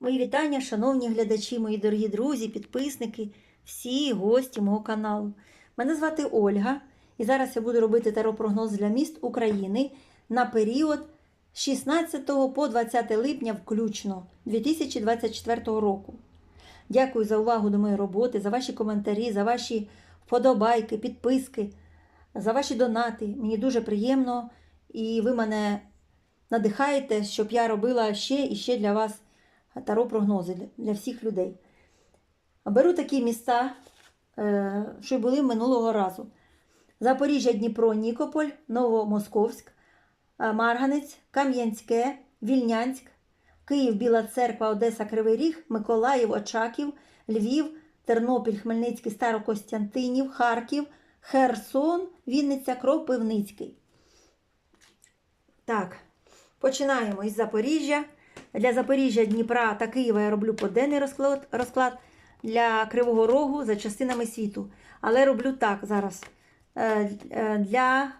Мої вітання, шановні глядачі, мої дорогі друзі, підписники, всі гості мого каналу. Мене звати Ольга, і зараз я буду робити таропрогноз для міст України на період з 16 по 20 липня включно 2024 року. Дякую за увагу до моєї роботи, за ваші коментарі, за ваші вподобайки, підписки, за ваші донати. Мені дуже приємно, і ви мене надихаєте, щоб я робила ще і ще для вас таро прогнози для всіх людей. Беру такі міста, е, що були минулого разу: Запоріжжя, Дніпро, Нікополь, Новомосковськ, е, Марганець, Кам'янське, Вільнянськ, Київ, Біла Церква, Одеса, Кривий Ріг, Миколаїв, Очаків, Львів, Тернопіль, Хмельницький, Старокостянтинів, Харків, Херсон, Вінниця, Кропивницький. Так, починаємо із Запоріжжя. Для Запоріжжя, Дніпра та Києва я роблю поденний розклад, розклад для Кривого Рогу за частинами світу. Але роблю так зараз. Е, е, Для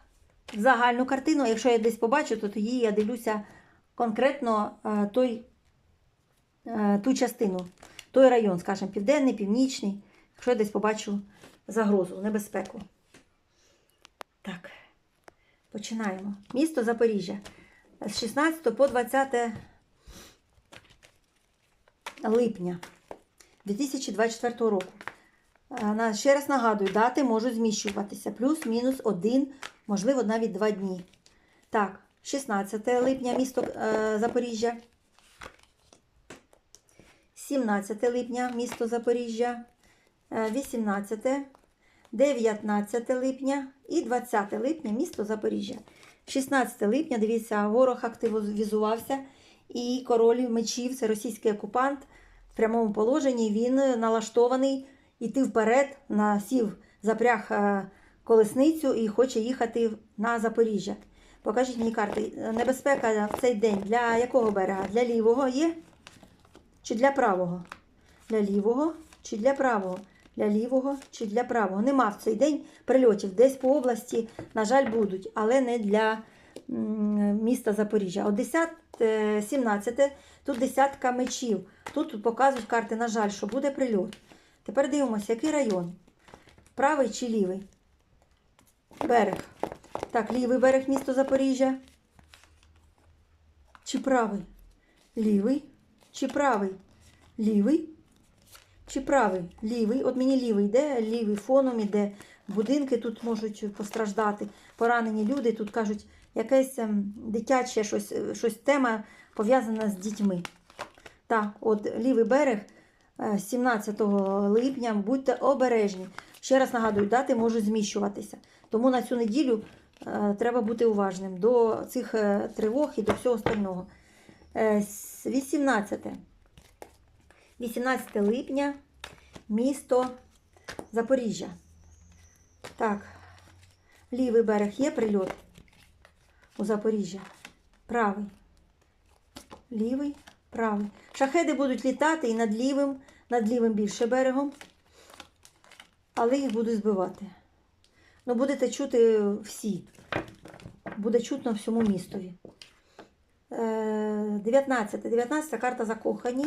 загальну картину, якщо я десь побачу, то тоді я дивлюся конкретно е, той, ту частину, той район, скажімо, південний, північний, якщо я десь побачу загрозу, небезпеку. Так, починаємо. Місто Запоріжжя. З 16 по 20 липня 2024 року. Е, Ще раз нагадую, дати можуть зміщуватися плюс-мінус один, можливо, навіть два дні. Так, 16 липня місто е, Запоріжжя. 17 липня місто Запоріжжя. Е, 18, 19 липня і 20 липня місто Запоріжжя. 16 липня, дивіться, ворог активізувався і король мечів, це російський окупант. В прямому положенні він налаштований йти вперед, насів, запряг е, колесницю і хоче їхати на Запоріжжя. Покажіть мені карти. Небезпека в цей день для якого берега? Для лівого є? Чи для правого? Для лівого чи для правого? Для лівого чи для правого? Нема в цей день прильотів. Десь по області, на жаль, будуть, але не для міста Запоріжжя. От 10, е, 17, тут десятка мечів. Тут показують карти, на жаль, що буде прильот. Тепер дивимося, який район? Правий чи лівий? Берег. Так, лівий берег місто Запоріжжя. Чи правий? Лівий. Чи правий? Лівий. Чи правий? Лівий. От мені лівий йде, лівий фоном іде. Будинки тут можуть постраждати. Поранені люди тут кажуть, якесь ем, дитяче щось, е, щось тема пов'язана з дітьми. Так, от лівий берег е, 17 липня, будьте обережні. Ще раз нагадую, дати можуть зміщуватися. Тому на цю неділю е, треба бути уважним до цих е, тривог і до всього остального. Е, 18. 18 липня, місто Запоріжжя. Так, лівий берег є прильот у Запоріжжя. Правий. Лівий, правий. Шахеди будуть літати і над лівим, над лівим більше берегом, але їх будуть збивати. Ну, будете чути всі. Буде чутно всьому містові. Е, 19. 19 карта закохані.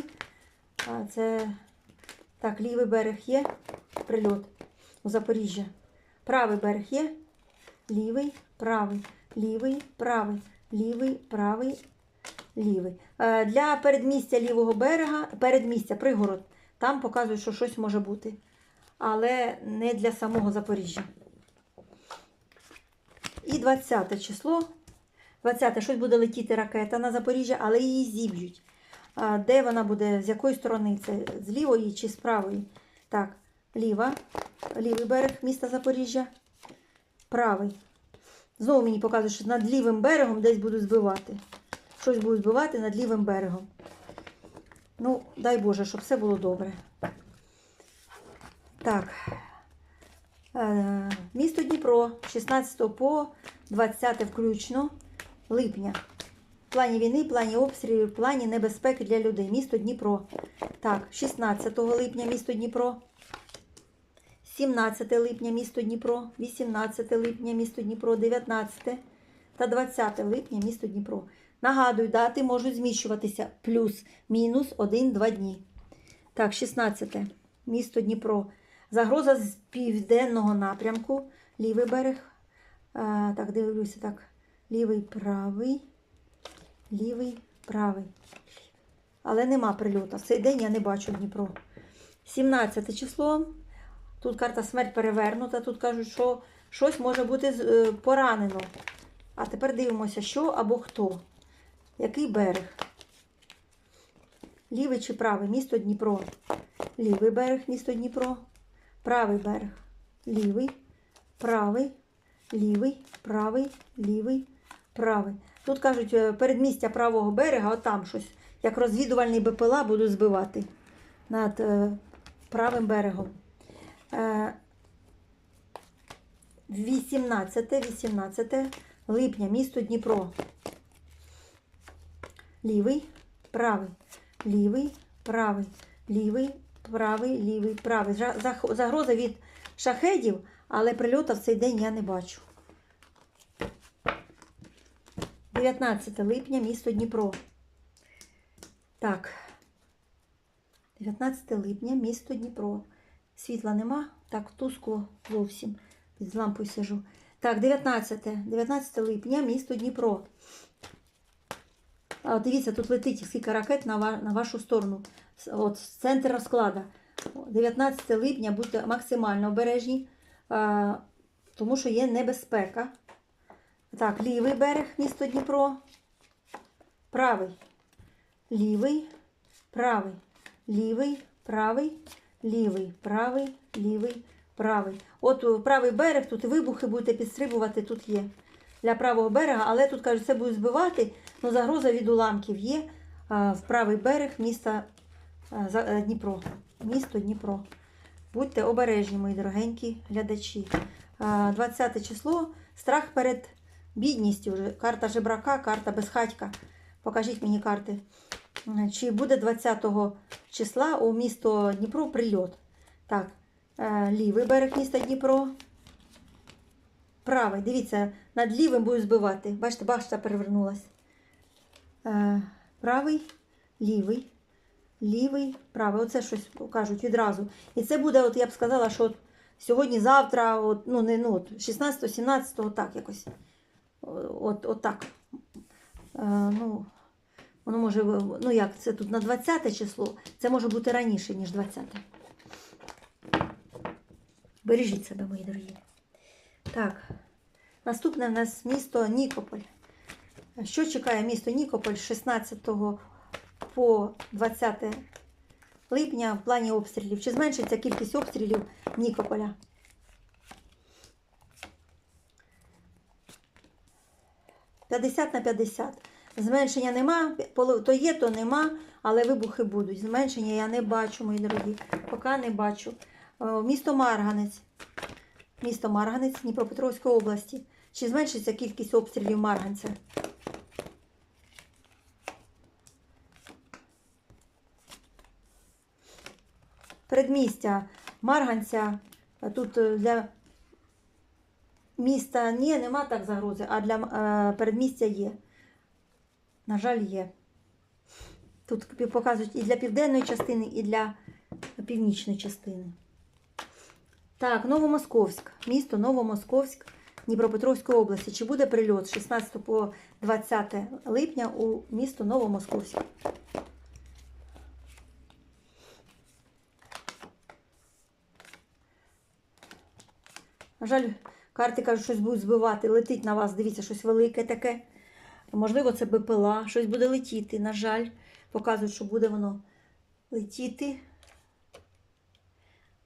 Це так, лівий берег є. Прильот у Запоріжжя. Правий берег є. Лівий, правий, лівий, правий, лівий, правий, лівий. Е, Для передмістя лівого берега, передмістя, пригород, там показують, що щось може бути. Але не для самого Запоріжжя. І 20 число. 20 щось буде летіти ракета на Запоріжжя, але її зіб'ють. Де вона буде, з якої сторони? Це з лівої чи з правої? Так, ліва, лівий берег міста Запоріжжя. Правий. Знову мені показують, що над лівим берегом десь будуть збивати. Щось будуть збивати над лівим берегом. Ну, дай Боже, щоб все було добре. Так. Е, Місто Дніпро 16 по 20 включно липня. В плані війни, в плані обстрілів, в плані небезпеки для людей. Місто Дніпро. Так, 16 липня місто Дніпро. 17 липня місто Дніпро, 18 липня місто Дніпро, 19 та 20 липня місто Дніпро. Нагадую, дати можуть зміщуватися плюс-мінус 1-2 дні. Так, 16. Місто Дніпро. Загроза з південного напрямку. Лівий берег. А, так, дивлюся, так. Лівий, правий. Лівий, правий. Але нема прильоту. В цей день я не бачу Дніпро. 17 число. Тут карта смерть перевернута. Тут кажуть, що щось може бути е, поранено. А тепер дивимося, що або хто. Який берег? Лівий чи правий? Місто Дніпро. Лівий берег, місто Дніпро. Правий берег. Лівий, правий, лівий, правий, лівий, правий. Тут кажуть, е, передмістя правого берега, отам щось, як розвідувальний БПЛА будуть збивати над е, правим берегом. Е, 18, 18 липня, місто Дніпро. Лівий, правий, лівий, правий, лівий, правий, лівий, правий. Загроза від шахедів, але прильоту в цей день я не бачу. 19 липня, місто Дніпро. Так. 19 липня, місто Дніпро. Світла нема. Так, тускло зовсім. Під лампою сижу. Так, 19. 19 липня, місто Дніпро. А, дивіться, тут летить скільки ракет на, на вашу сторону. От, центр розклада. 19 липня будьте максимально обережні, а, тому що є небезпека. Так, лівий берег, місто Дніпро. Правий. Лівий, правий, лівий, правий, лівий, правий, лівий, правий. От правий берег, тут вибухи будете підстрибувати, тут є. Для правого берега, але тут кажуть, це будуть збивати, але загроза від уламків є а, в правий берег міста а, е, Дніпро. Місто Дніпро. Будьте обережні, мої дорогенькі глядачі. А, 20 число. Страх перед бідністю. Карта жебрака, карта безхатька. Покажіть мені карти. Чи буде 20 числа у місто Дніпро прильот? Так, е, лівий берег міста Дніпро. Правий. Дивіться, над лівим будуть збивати. Бачите, башта перевернулась. Е, Правий, лівий, лівий, правий. Оце щось кажуть відразу. І це буде, от я б сказала, що от сьогодні, завтра, от, ну не ну, 16, 17, отак якось. От, от так. Е, ну, воно може, ну як, це тут на 20 число, це може бути раніше, ніж 20. Бережіть себе, мої дорогі. Так, наступне в нас місто Нікополь. Що чекає місто Нікополь з 16 по 20 липня в плані обстрілів? Чи зменшиться кількість обстрілів Нікополя? – 50 на 50. Зменшення нема, то є, то нема, але вибухи будуть. Зменшення я не бачу, мої дорогі. Поки не бачу. Е, Місто Марганець. Місто Марганець Дніпропетровської області. Чи зменшиться кількість обстрілів Марганця? Передмістя Марганця. Тут е, для міста ні, нема так загрози, а для е, передмістя є. На жаль, є. Тут показують і для південної частини, і для північної частини. Так, Новомосковськ. Місто Новомосковськ Дніпропетровської області. Чи буде прильот з 16 по 20 липня у місто Новомосковськ? На жаль, карти кажуть, щось будуть збивати, летить на вас, дивіться, щось велике таке. Можливо, це БПЛА, щось буде летіти. На жаль, показують, що буде воно летіти.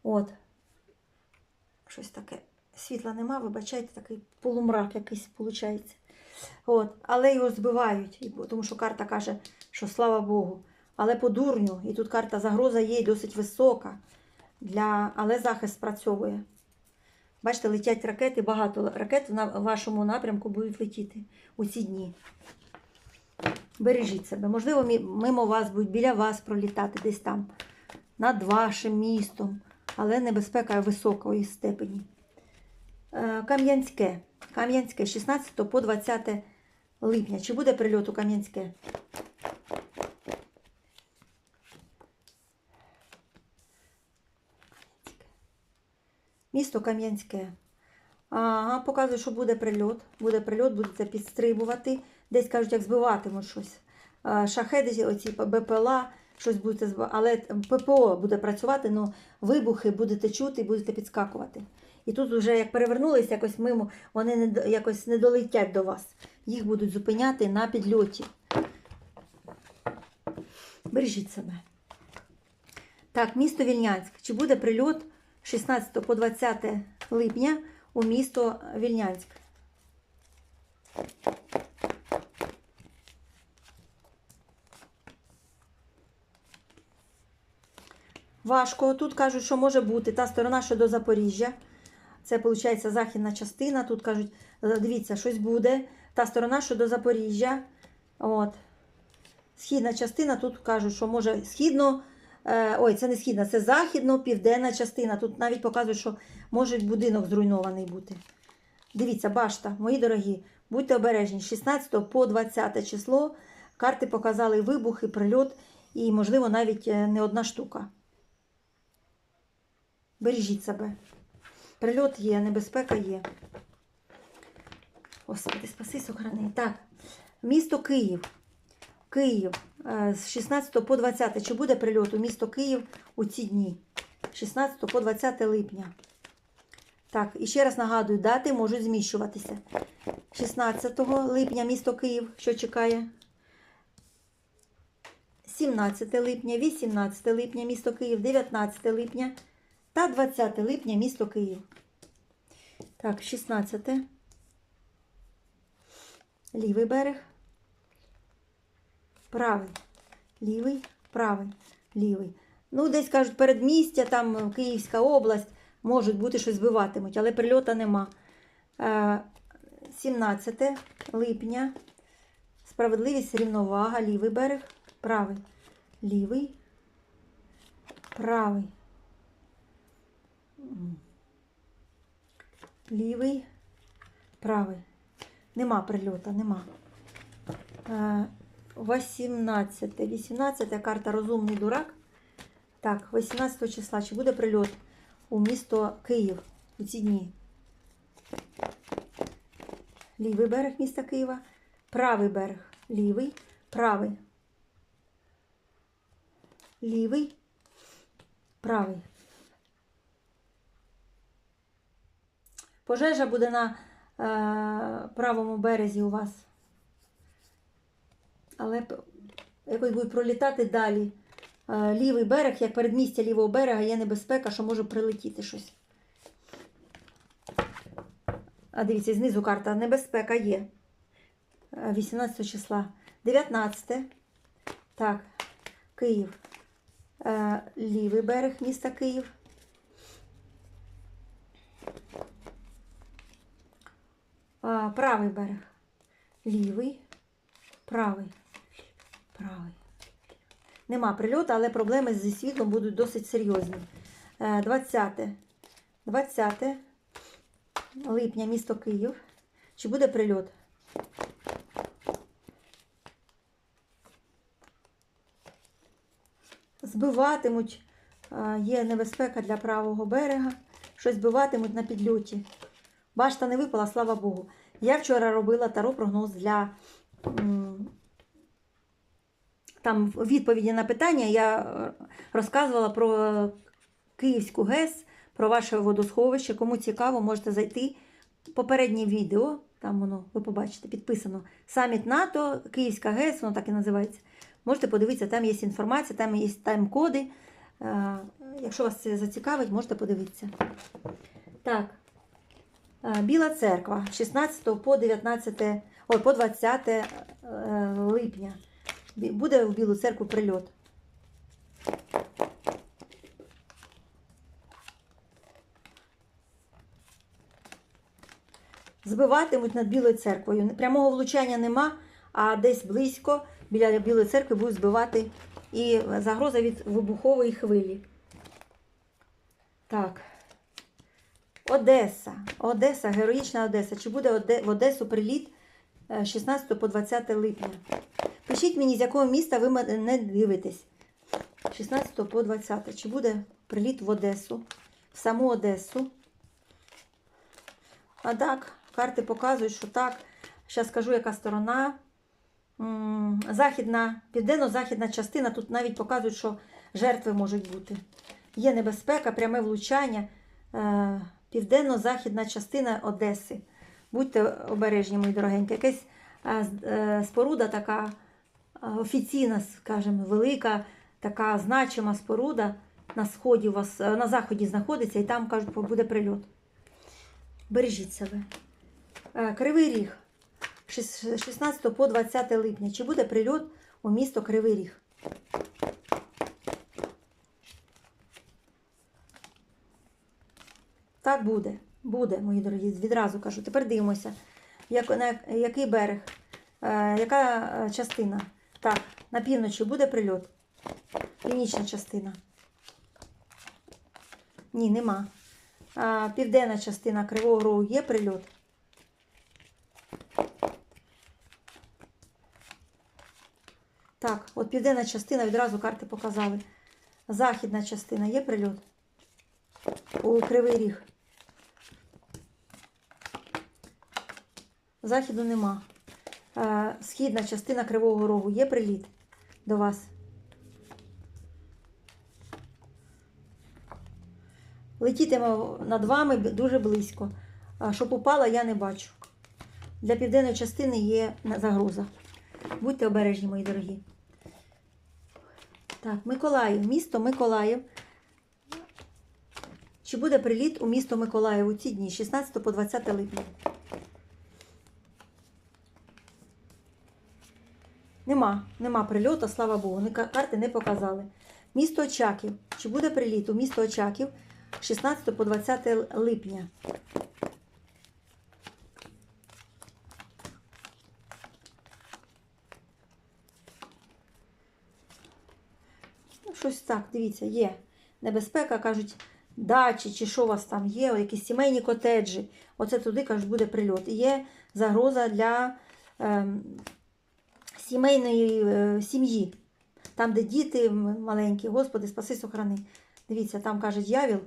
От. Щось таке. Світла нема, вибачайте, такий полумрак якийсь виходить. От. Але його збивають, тому що карта каже, що слава Богу. Але по дурню, і тут карта загроза є досить висока, для... але захист спрацьовує. Бачите, летять ракети, багато ракет на вашому напрямку будуть летіти у ці дні. Бережіть себе. Можливо, мимо вас будуть біля вас пролітати десь там, над вашим містом, але небезпека високої степені. Е, Кам'янське. Кам'янське 16 по 20 липня. Чи буде прильот у Кам'янське? Місто Кам'янське. Ага, показує, що буде прильот. Буде прильот, будете підстрибувати. Десь кажуть, як збиватимуть щось. Шахеди, оці БПЛА, щось будете збивати. Але ППО буде працювати, але вибухи будете чути і будете підскакувати. І тут вже як перевернулись якось мимо, вони не, якось не долетять до вас. Їх будуть зупиняти на підльоті. Бережіть себе. Так, місто Вільнянськ. Чи буде прильот 16 по 20 липня у місто Вільнянськ? Важко. Тут кажуть, що може бути та сторона, що до Запоріжжя. Це, виходить, західна частина. Тут кажуть, е, дивіться, щось буде. Та сторона, що до Запоріжжя. От. Східна частина, тут кажуть, що може східно. Е, ой, це не східна, це західно-південна частина. Тут навіть показують, що може будинок зруйнований бути. Дивіться, башта, мої дорогі, будьте обережні. 16 по 20 число карти показали вибухи, прильот і, можливо, навіть е, не одна штука. Бережіть себе. Прильот є, небезпека є. Господи, спаси, сохрани. Так, місто Київ. Київ з 16 по 20. Чи буде прильот у місто Київ у ці дні? 16 по 20 липня. Так, і ще раз нагадую, дати можуть зміщуватися. 16 липня місто Київ, що чекає? 17 липня, 18 липня місто Київ, 19 липня та 20 липня місто Київ. Так, 16. Лівий берег. Правий. Лівий, правий, лівий. Ну, десь кажуть, передмістя, там Київська область, можуть бути щось збиватимуть, але прильота нема. Е, 17 липня. Справедливість, рівновага, лівий берег, правий. Лівий, правий. Лівий, правий. Нема прильота, нема. Е, 18. 18 карта Розумний дурак. Так, 18 числа. Чи буде прильот у місто Київ у ці дні? Лівий берег міста Києва. Правий берег. Лівий. Правий. Лівий. Правий. Пожежа буде на е, правому березі у вас. Але якось будуть пролітати далі. Е, Лівий берег, як передмістя лівого берега, є небезпека, що може прилетіти щось. А дивіться, знизу карта небезпека є. Е, 18 числа. 19. Так, Київ. Е, Лівий берег міста Київ. Правий берег. Лівий. Правий. Правий. Нема прильоту, але проблеми зі світлом будуть досить серйозні. Е, 20. 20 липня, місто Київ. Чи буде прильот? Збиватимуть, е, є небезпека для правого берега. Щось збиватимуть на підльоті. Башта не випала, слава Богу. Я вчора робила таро прогноз для там в відповіді на питання. Я е, розказувала про Київську ГЕС, про ваше водосховище. Кому цікаво, можете зайти. Попереднє відео, там воно, ви побачите, підписано. Саміт НАТО, Київська ГЕС, воно так і називається. Можете подивитися, там є інформація, там є тайм-коди. Е, Якщо вас це зацікавить, можете подивитися. Так. Е, Біла церква 16 по 19, ой, по 20 е, липня. Буде в Білу церкву прильот. Збиватимуть над Білою церквою. Прямого влучання нема, а десь близько біля Білої церкви будуть збивати і загроза від вибухової хвилі. Так. Одеса. Одеса, героїчна Одеса. Чи буде в Одесу приліт е, 16 по 20 липня. Пишіть мені, з якого міста ви мене дивитесь. 16 по 20. Чи буде приліт в Одесу, в саму Одесу? А так, карти показують, що так. Зараз скажу, яка сторона. Західна, південно-західна частина. Тут навіть показують, що жертви можуть бути. Є небезпека, пряме влучання. Е, Південно-західна частина Одеси. Будьте обережні, мої дорогенькі. Якась е, е, споруда така офіційна, скажімо, велика, така значима споруда на сході у вас, е, на заході знаходиться, і там кажуть, буде прильот. Бережіть себе. Е, Кривий Ріг. 16 по 20 липня. Чи буде прильот у місто Кривий Ріг? Так буде. Буде, мої дорогі. Відразу кажу. Тепер дивимося. Як, на який берег? Е, яка е, частина? Так, на півночі буде прильот? Північна частина. Ні, нема. А, південна частина Кривого Рогу є прильот? Так, от південна частина відразу карти показали. Західна частина є прильот? У Кривий Ріг. Заходу нема. Е, Східна частина Кривого Рогу є приліт до вас? Летітиме над вами дуже близько. Щоб упала, я не бачу. Для південної частини є загроза. Будьте обережні, мої дорогі. Так, Миколаїв, місто Миколаїв. Чи буде приліт у місто Миколаїв у ці дні, 16 по 20 липня? Нема, нема прильоту, слава Богу. Карти не показали. Місто Очаків. Чи буде приліт у місто Очаків 16 по 20 липня? Ну, щось так, дивіться, є небезпека, кажуть, дачі чи що у вас там є, якісь сімейні котеджі. Оце туди, кажуть, буде прильот. І є загроза для ем, сімейної е, сім'ї. Там, де діти маленькі, Господи, спаси сохрани. Дивіться, там каже дьявіл,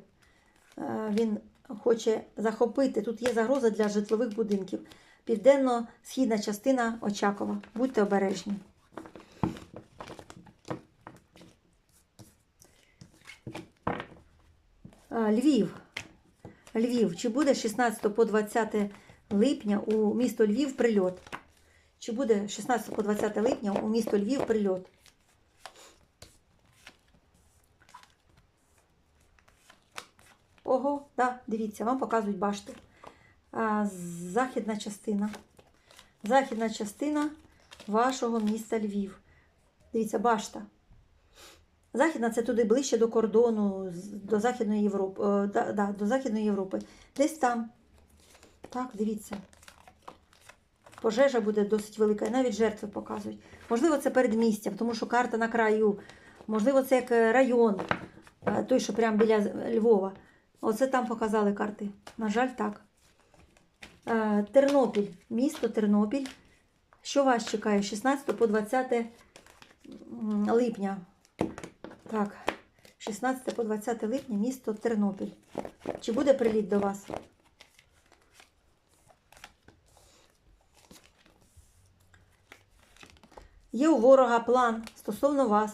е, він хоче захопити. Тут є загроза для житлових будинків. Південно-східна частина Очакова. Будьте обережні. Львів. Львів. Чи буде 16 по 20 липня у місто Львів прильот? Чи буде 16 по 20 липня у місто Львів прильот? Ого, да, дивіться, вам показують башти. А, західна частина. Західна частина вашого міста Львів. Дивіться, башта. Західна це туди ближче до кордону, до Західної Європи. Е, да, да, до Західної Європи. Десь там. Так, дивіться. Пожежа буде досить велика, і навіть жертви показують. Можливо, це передмістя, тому що карта на краю. Можливо, це як е, район, е, той, що прямо біля Львова. Оце там показали карти. На жаль, так. Е, Тернопіль, місто Тернопіль. Що вас чекає? 16 по 20 липня. Так, 16 по 20 липня, місто Тернопіль. Чи буде приліт до вас? Є у ворога план стосовно вас,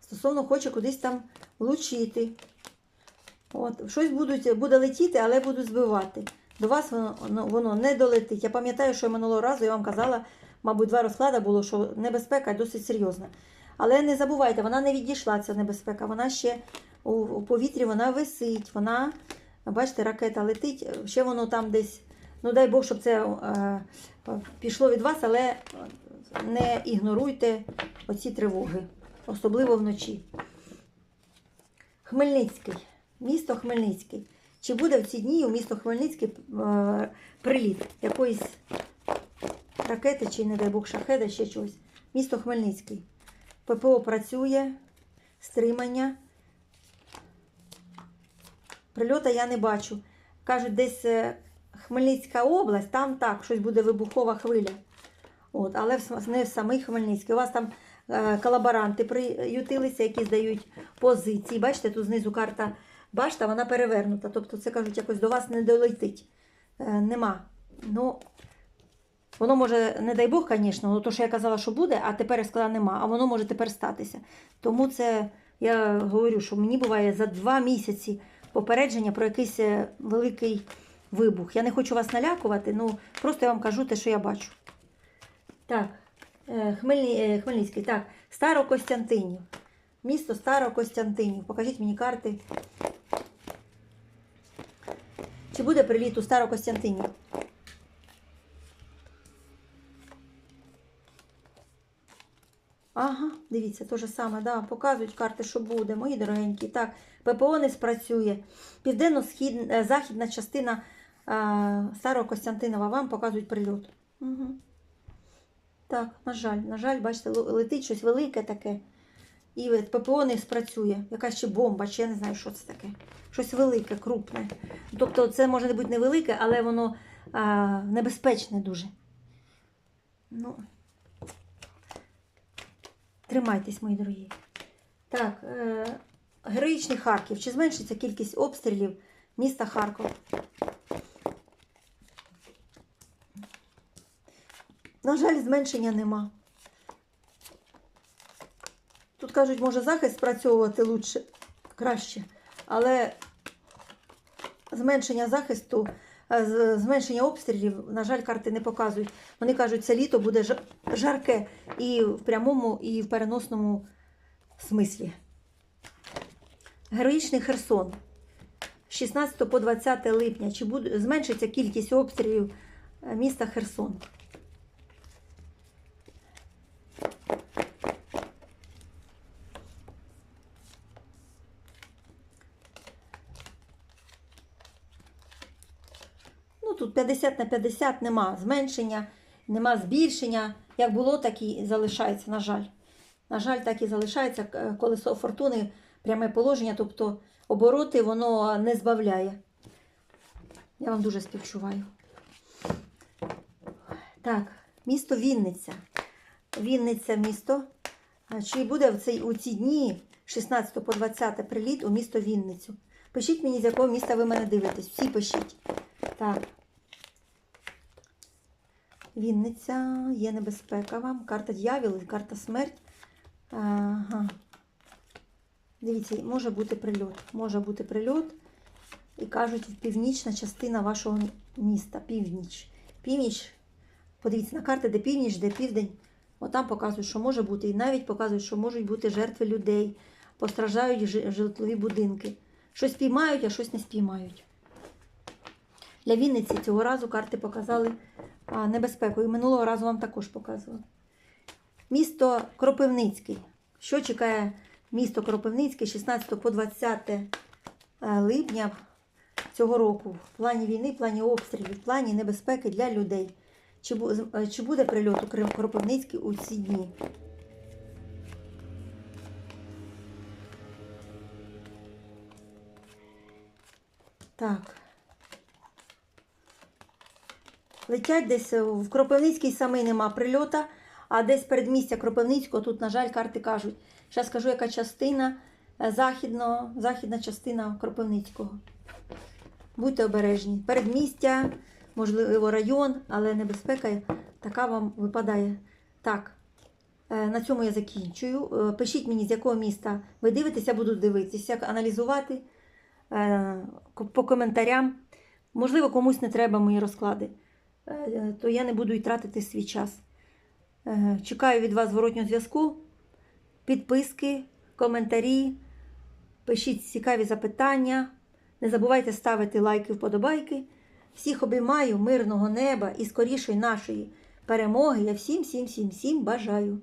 стосовно хоче кудись там влучити. От, щось будуть, буде летіти, але будуть збивати. До вас воно, воно, воно не долетить. Я пам'ятаю, що минулого разу я вам казала, мабуть, два розклади було, що небезпека досить серйозна. Але не забувайте, вона не відійшла, ця небезпека. Вона ще у повітрі вона висить, вона, бачите, ракета летить, ще воно там десь. Ну, дай Бог, щоб це е, пішло від вас, але не ігноруйте оці тривоги, особливо вночі. Хмельницький, місто Хмельницький. Чи буде в ці дні у місто Хмельницький е, приліт якоїсь ракети, чи, не дай Бог, шахеда, ще чогось? Місто Хмельницький. ППО працює, стримання. Прильота я не бачу. Кажуть, десь е, Хмельницька область, там так, щось буде вибухова хвиля. От, але не в самий Хмельницький. У вас там е, колаборанти приютилися, які здають позиції. Бачите, тут знизу карта башта, вона перевернута. Тобто це кажуть, якось до вас не долетить. Е, нема. Ну, воно може, не дай Бог, звісно, але то, що я казала, що буде, а тепер я сказала, нема, а воно може тепер статися. Тому це я говорю, що мені буває за два місяці попередження про якийсь е, великий вибух. Я не хочу вас налякувати, ну просто я вам кажу те, що я бачу. Так, е, Хмельні, е, Хмельницький, так, Старокостянтинів. Місто Старокостянтинів. Покажіть мені карти. Чи буде приліт у Старокостянтинів? Ага, дивіться, те ж саме, да, показують карти, що буде, мої дорогенькі. Так, ППО не спрацює. Південно-західна частина а, Старого Костянтинова вам показують прильот. Угу. Так, на жаль, на жаль, бачите, летить щось велике таке. І ППО не спрацює. Якась ще бомба, чи я не знаю, що це таке. Щось велике, крупне. Тобто це може бути невелике, але воно а, небезпечне дуже. Ну, тримайтесь, мої дорогі. Так, е, героїчний Харків. Чи зменшиться кількість обстрілів міста Харкова? На жаль, зменшення нема. Тут кажуть, може захист спрацьовувати лучше, краще, але зменшення захисту, е, зменшення обстрілів, на жаль, карти не показують. Вони кажуть, це літо буде жарке і в прямому, і в переносному смислі. Героїчний Херсон. 16 по 20 липня. Чи буде зменшиться кількість обстрілів е, міста Херсон? Ну, тут 50 на 50 нема зменшення, нема збільшення. Як було, так і залишається, на жаль. На жаль, так і залишається колесо фортуни, пряме положення, тобто обороти воно не збавляє. Я вам дуже співчуваю. Так, місто Вінниця. Вінниця місто. Чи буде в цей, у ці дні 16 по 20 приліт у місто Вінницю? Пишіть мені, з якого міста ви мене дивитесь. Всі пишіть. Так. Вінниця, є небезпека вам. Карта дьявіл, карта смерть. Ага. Дивіться, може бути прильот. Може бути прильот. І кажуть, північна частина вашого міста. Північ. Північ. Подивіться на карти, де північ, де південь. Отам показують, що може бути. І навіть показують, що можуть бути жертви людей. Постраждають житлові будинки. Щось спіймають, а щось не спіймають. Для Вінниці цього разу карти показали а, небезпеку. І минулого разу вам також показували. Місто Кропивницький. Що чекає місто Кропивницький 16 по 20 е, липня цього року в плані війни, в плані обстрілів, в плані небезпеки для людей? Чи, е, чи буде прильот у Крим- Кропивницький у ці дні? Так. Летять десь е, в Кропивницький самий нема прильота, а десь передмістя Кропивницького, тут, на жаль, карти кажуть. Зараз скажу, яка частина е, західно, західна частина Кропивницького. Будьте обережні. Передмістя, можливо, район, але небезпека така вам випадає. Так, е, на цьому я закінчую. Пишіть мені, з якого міста ви дивитеся, буду дивитися, аналізувати по коментарям. Можливо, комусь не треба мої розклади, то я не буду і тратити свій час. Е, Чекаю від вас зворотнього зв'язку, підписки, коментарі, пишіть цікаві запитання. Не забувайте ставити лайки, вподобайки. Всіх обіймаю, мирного неба і скорішої нашої перемоги. Я всім, всім, всім, всім бажаю.